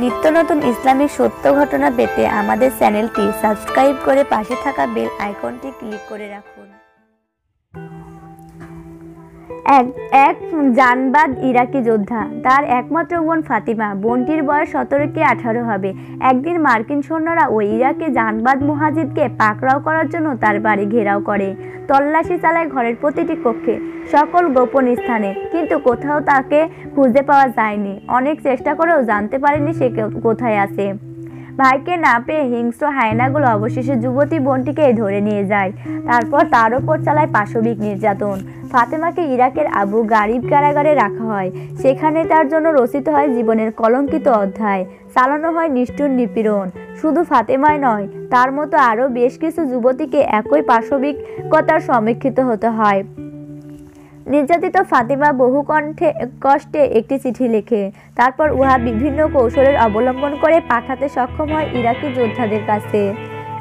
নিত্য নতুন ইসলামিক সত্য ঘটনা পেতে আমাদের চ্যানেলটি সাবস্ক্রাইব করে পাশে থাকা বেল আইকনটি ক্লিক করে রাখুন। এক এক জানবাদ ইরাকি যোদ্ধা। তার একমাত্র বোন ফাতিমা। বোনটির বয়স সতেরো কি আঠারো হবে। একদিন মার্কিন সৈন্যরা ওই ইরাকে জানবাদ মুহাজিদকে পাকড়াও করার জন্য তার বাড়ি ঘেরাও করে। তল্লাশি চালায় ঘরের প্রতিটি কক্ষে, সকল গোপন স্থানে। কিন্তু কোথাও তাকে খুঁজে পাওয়া যায়নি। অনেক চেষ্টা করেও জানতে পারেনি সে কোথায় আছে। ভাইকে না পেয়ে হিংস্র হায়নাগুলো অবশেষে যুবতী বোনটিকে ধরে নিয়ে যায়। তারপর তার ওপর চালায় পাশবিক নির্যাতন। ফাতেমাকে ইরাকের আবু গারিব কারাগারে রাখা হয়। সেখানে তার জন্য রচিত হয় জীবনের কলঙ্কিত অধ্যায়। চালানো হয় নিষ্ঠুর নিপীড়ন। শুধু ফাতেমায় নয়, তার মতো আরও বেশ কিছু যুবতীকে একই পাশবিকতার সমীক্ষিত হতে হয়। নির্যাতিত ফাতিমা বহু কণ্ঠে, কষ্টে একটি চিঠি লেখে। তারপর উহা বিভিন্ন কৌশলের অবলম্বন করে পাঠাতে সক্ষম হয় ইরাকি যোদ্ধাদের কাছে।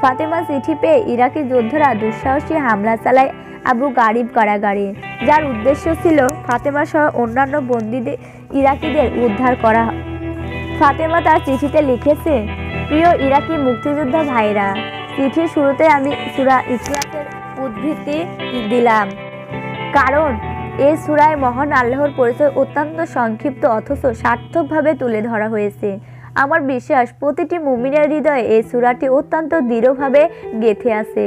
ফাতেমা চিঠি পেয়ে ইরাকি যোদ্ধারা দুঃসাহসী হামলা চালায় আবু গারিব কারাগারে। যার উদ্দেশ্য ছিল ফাতেমা সহ অন্যান্য বন্দীদের, ইরাকিদের উদ্ধার করা। ফাতেমা তার চিঠিতে লিখেছে, প্রিয় ইরাকি মুক্তিযোদ্ধা ভাইরা চিঠির শুরুতে আমি সুরা ইসলামের উদ্বৃত্তি দিলাম। কারণ এই সুরায় মহান আল্লাহর পরিচয় অত্যন্ত সংক্ষিপ্ত, অথচ সার্থকভাবে তুলে ধরা হয়েছে। আমার বিশ্বাস, প্রতিটি মুমিনের হৃদয়ে এই সুরাটি অত্যন্ত দৃঢ়ভাবে গেথে আছে।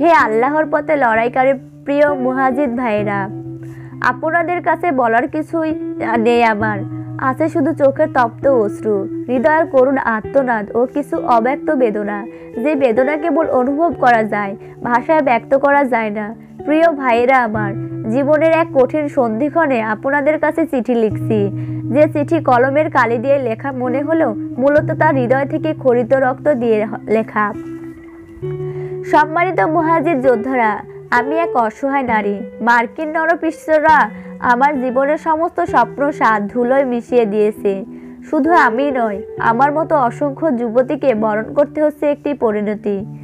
হে আল্লাহর পথে লড়াইকারী প্রিয় মুহাজিদ ভাইরা আপনাদের কাছে বলার কিছুই নেই আমার। আছে শুধু চোখের তপ্ত অশ্রু, হৃদয়ের করুণ আত্মনাদ ও কিছু অব্যক্ত বেদনা। যে বেদনা কেবল অনুভব করা যায়, ভাষায় ব্যক্ত করা যায় না। প্রিয় ভাইরা আমার, জীবনের এক কঠিন সন্ধিক্ষণে আপনাদের কাছে চিঠি লিখছি। যে চিঠি কলমের কালি দিয়ে লেখা মনে হলো মূলত তার হৃদয় থেকে খরিত রক্ত দিয়ে লেখা। সম্মানিত মুহাজির যোদ্ধারা, আমি এক অসহায় নারী। মার্কিন নরপৃষ্ঠরা আমার জীবনের সমস্ত স্বপ্ন স্বাদ ধুলোয় মিশিয়ে দিয়েছে। শুধু আমি নয়, আমার মতো অসংখ্য যুবতীকে বরণ করতে হচ্ছে একটি পরিণতি।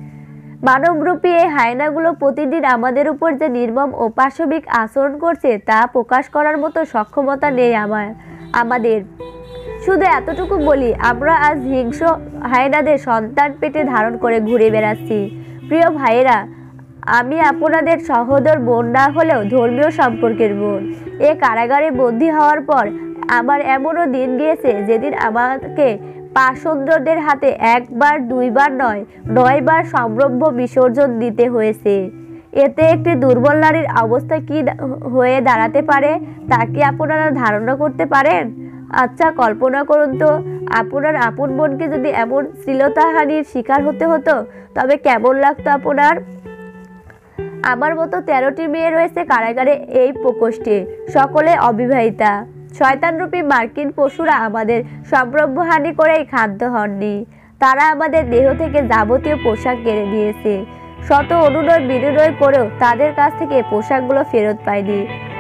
মানবরূপী এই হায়নাগুলো প্রতিদিন আমাদের উপর যে নির্মম ও পাশবিক আচরণ করছে, তা প্রকাশ করার মতো সক্ষমতা নেই আমার, আমাদের। শুধু এতটুকু বলি, আমরা আজ হিংস হায়নাদের সন্তান পেটে ধারণ করে ঘুরে বেড়াচ্ছি। প্রিয় ভাইয়েরা, আমি আপনাদের সহোদর বোন না হলেও ধর্মীয় সম্পর্কের বোন। এ কারাগারে বন্দী হওয়ার পর আমার এমনও দিন গিয়েছে যেদিন আমাকে পাষণ্ডদের হাতে একবার, দুইবার নয়, নয়বার সম্রম্ভ বিসর্জন দিতে হয়েছে। এতে একটি দুর্বল নারীর অবস্থা কি হয়ে দাঁড়াতে পারে, তা কি আপনারা ধারণা করতে পারেন? আচ্ছা কল্পনা করুন তো, আপনার আপন বোনকে যদি এমন শ্লীলতাহানির শিকার হতে হতো, তবে কেমন লাগতো আপনার? আমার মতো তেরোটি মেয়ে রয়েছে কারাগারে এই প্রকোষ্ঠে, সকলে অবিবাহিতা। শয়তানরূপী মার্কিন পশুরা আমাদের সম্ভ্রম্ভহানি করেই খাদ্য হননি। তারা আমাদের দেহ থেকে যাবতীয় পোশাক কেড়ে নিয়েছে। শত অনুনয় বিনিময় করেও তাদের কাছ থেকে পোশাকগুলো ফেরত পায়নি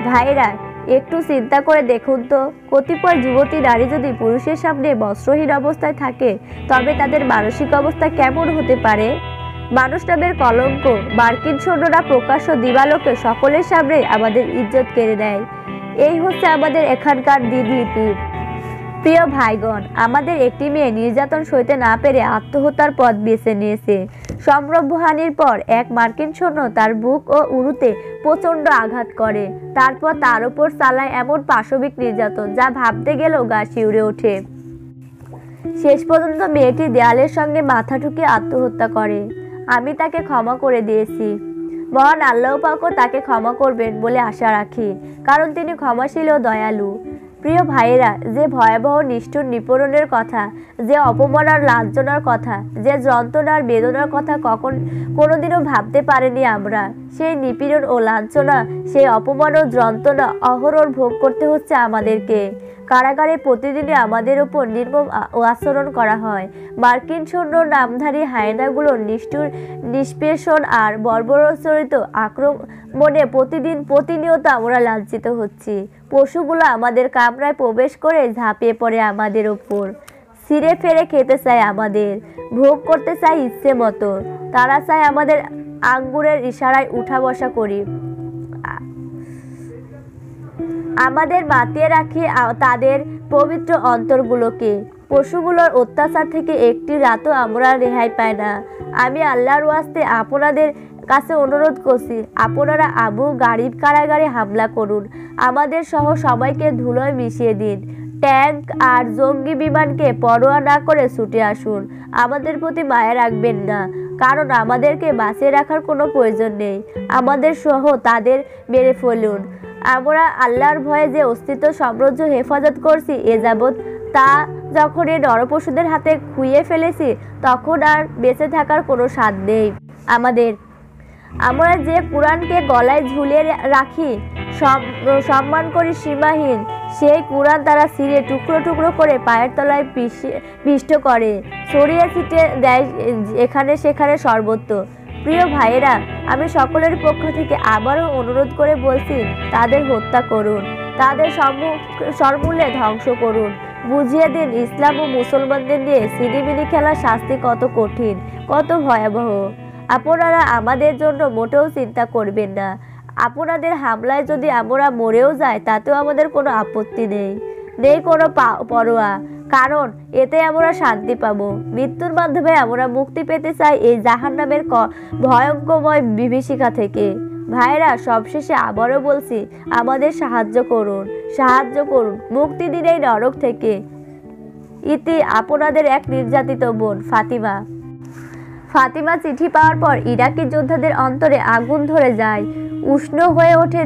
ভাইরা, একটু চিন্তা করে দেখুন তো, কতিপয় যুবতী নারী যদি পুরুষের সামনে বস্ত্রহীন অবস্থায় থাকে, তবে তাদের মানসিক অবস্থা কেমন হতে পারে? মানুষ নামের কলঙ্ক মার্কিন সৈন্যরা প্রকাশ্য দিবালোকে সকলের সামনে আমাদের ইজ্জত কেড়ে নেয়। এই হচ্ছে আমাদের এখানকার দিনলিপি প্রিয় ভাইগণ, আমাদের একটি মেয়ে নির্যাতন সইতে না পেরে আত্মহত্যার পথ বেছে নিয়েছে। সম্রভ্যহানির পর এক মার্কিন সৈন্য তার বুক ও উরুতে প্রচণ্ড আঘাত করে। তারপর তার উপর চালায় এমন পাশবিক নির্যাতন যা ভাবতে গেলেও গা শিউরে ওঠে। শেষ পর্যন্ত মেয়েটি দেয়ালের সঙ্গে মাথা ঠুকে আত্মহত্যা করে। আমি তাকে ক্ষমা করে দিয়েছি। মহান আল্লাহ পাকও তাকে ক্ষমা করবেন বলে আশা রাখি, কারণ তিনি ক্ষমাশীল ও দয়ালু। প্রিয় ভাইয়েরা, যে ভয়াবহ নিষ্ঠুর নিপরণের কথা, যে অপমান আর লাঞ্ছনার কথা, যে যন্ত্রণার বেদনার কথা কখন, কোনোদিনও ভাবতে পারিনি আমরা। সেই নিপীড়ন ও লাঞ্ছনা, সেই অপমান ও যন্ত্রণা অহরর ভোগ করতে হচ্ছে আমাদেরকে। কারাগারে প্রতিদিনই আমাদের উপর নির্মম আচরণ করা হয়। মার্কিন সৈন্য নামধারী হায়নাগুলোর নিষ্ঠুর নিষ্পেষণ আর বর্বরচরিত আক্রমণে প্রতিদিন প্রতিনিয়ত আমরা লাঞ্ছিত হচ্ছি। পশুগুলো আমাদের কামরায় প্রবেশ করে ঝাঁপিয়ে পড়ে আমাদের ওপর ছিঁড়ে ফেরে খেতে চায় আমাদের। ভোগ করতে চায় ইচ্ছে মতো। তারা চায় আমাদের আঙ্গুরের ইশারায় উঠা বসা করি। আমাদের মাতিয়ে রাখি তাদের পবিত্র অন্তরগুলোকে। পশুগুলোর অত্যাচার থেকে একটি রাতও আমরা রেহাই পাই না। আমি আল্লাহর ওয়াস্তে আপনাদের কাছে অনুরোধ করছি, আপনারা আবু গারিব কারাগারে হামলা করুন। আমাদের সহ সবাইকে ধুলোয় মিশিয়ে দিন। ট্যাঙ্ক আর জঙ্গি বিমানকে পরোয়া না করে ছুটে আসুন। আমাদের প্রতি মায়া রাখবেন না, কারণ আমাদেরকে বাঁচিয়ে রাখার কোনো প্রয়োজন নেই। আমাদের সহ তাদের মেরে ফেলুন। আমরা আল্লাহর ভয়ে যে অস্তিত্ব সমৃদ্ধ হেফাজত করছি এ যাবৎ, তা যখন এই নরপশুদের হাতে খুইয়ে ফেলেছি, তখন আর বেঁচে থাকার কোনো স্বাদ নেই। আমাদের, আমরা যে কোরআনকে গলায় ঝুলিয়ে রাখি, সম- সম্মান করি সীমাহীন, সেই কোরআন তারা ছিঁড়ে টুকরো টুকরো করে পায়ের তলায় পিষে- পিষ্ট করে। ছড়িয়ে ছিটে দেয় এখানে সেখানে সর্বত্র। প্রিয় ভাইয়েরা, আমি সকলের পক্ষ থেকে আবারও অনুরোধ করে বলছি, তাদের হত্যা করুন। তাদের সরমূল্যে ধ্বংস করুন। বুঝিয়ে দিন, ইসলাম ও মুসলমানদের নিয়ে সিনিমিনি খেলার শাস্তি কত কঠিন, কত ভয়াবহ। আপনারা আমাদের জন্য মোটেও চিন্তা করবেন না। আপনাদের হামলায় যদি আমরা মরেও যাই, তাতেও আমাদের কোনো আপত্তি নেই। নেই কোনো পরোয়া। কারণ, এতে আমরা শান্তি পাবো। মৃত্যুর মাধ্যমে আমরা মুক্তি পেতে চাই এই জাহান্নামের ক- ভয়ঙ্করময় বিভীষিকা থেকে। ভাইরা সবশেষে আবারও বলছি, আমাদের সাহায্য করুন সাহায্য করুন, মুক্তি দিন এই নরক থেকে। ইতি আপনাদের এক নির্যাতিত বোন, ফাতিমা। ফাতিমা চিঠি পাওয়ার পর ইরাকি যোদ্ধাদের অন্তরে আগুন ধরে যায়, উষ্ণ হয়ে ওঠে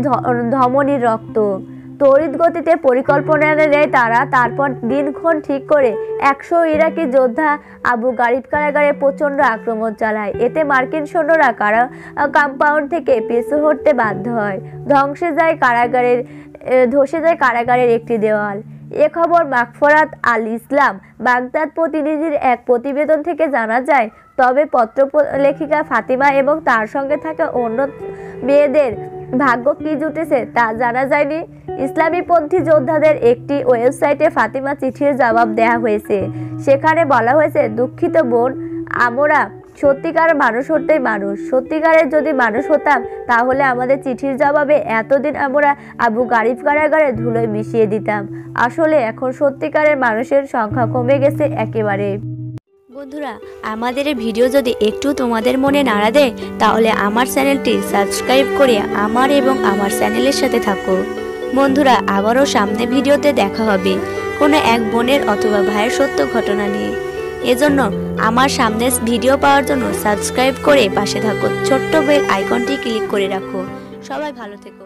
ধমনীর রক্ত। তড়িৎ গতিতে পরিকল্পনা নেয় তারা, তারপর দিনক্ষণ ঠিক করে একশো ইরাকি যোদ্ধা আবু গারিব কারাগারে প্রচণ্ড আক্রমণ চালায়। এতে মার্কিন সৈন্যরা কারা কম্পাউন্ড থেকে পিছু হটতে বাধ্য হয়। ধ্বংসে যায় কারাগারের ধসে যায় কারাগারের একটি দেওয়াল। এ খবর মাকফরাত আল ইসলাম। বাগদাদ প্রতিনিধির এক প্রতিবেদন থেকে জানা যায়, তবে পত্র লেখিকা ফাতিমা এবং তার সঙ্গে থাকা অন্য মেয়েদের ভাগ্য কি জুটেছে তা জানা যায়নি। ইসলামীপন্থী যোদ্ধাদের একটি ওয়েবসাইটে ফাতিমা চিঠির জবাব দেওয়া হয়েছে। সেখানে বলা হয়েছে, দুঃখিত বোন, আমরা সত্যিকার মানুষ হতেই মানুষ। সত্যিকারের যদি মানুষ হতাম, তাহলে আমাদের চিঠির জবাবে এতদিন আমরা আবু গারিব কারাগারে ধুলোয় মিশিয়ে দিতাম। আসলে এখন সত্যিকারের মানুষের সংখ্যা কমে গেছে একেবারে। বন্ধুরা, আমাদের এই ভিডিও যদি একটু তোমাদের মনে নাড়া দেয়, তাহলে আমার চ্যানেলটি সাবস্ক্রাইব করে আমার এবং আমার চ্যানেলের সাথে থাকো। বন্ধুরা, আবারও সামনে ভিডিওতে দেখা হবে কোনো এক বোনের অথবা ভাইয়ের সত্য ঘটনা নিয়ে। এজন্য আমার সামনে ভিডিও পাওয়ার জন্য সাবস্ক্রাইব করে পাশে থাকো। ছোট্ট বেল আইকনটি ক্লিক করে রাখো। সবাই ভালো থেকো।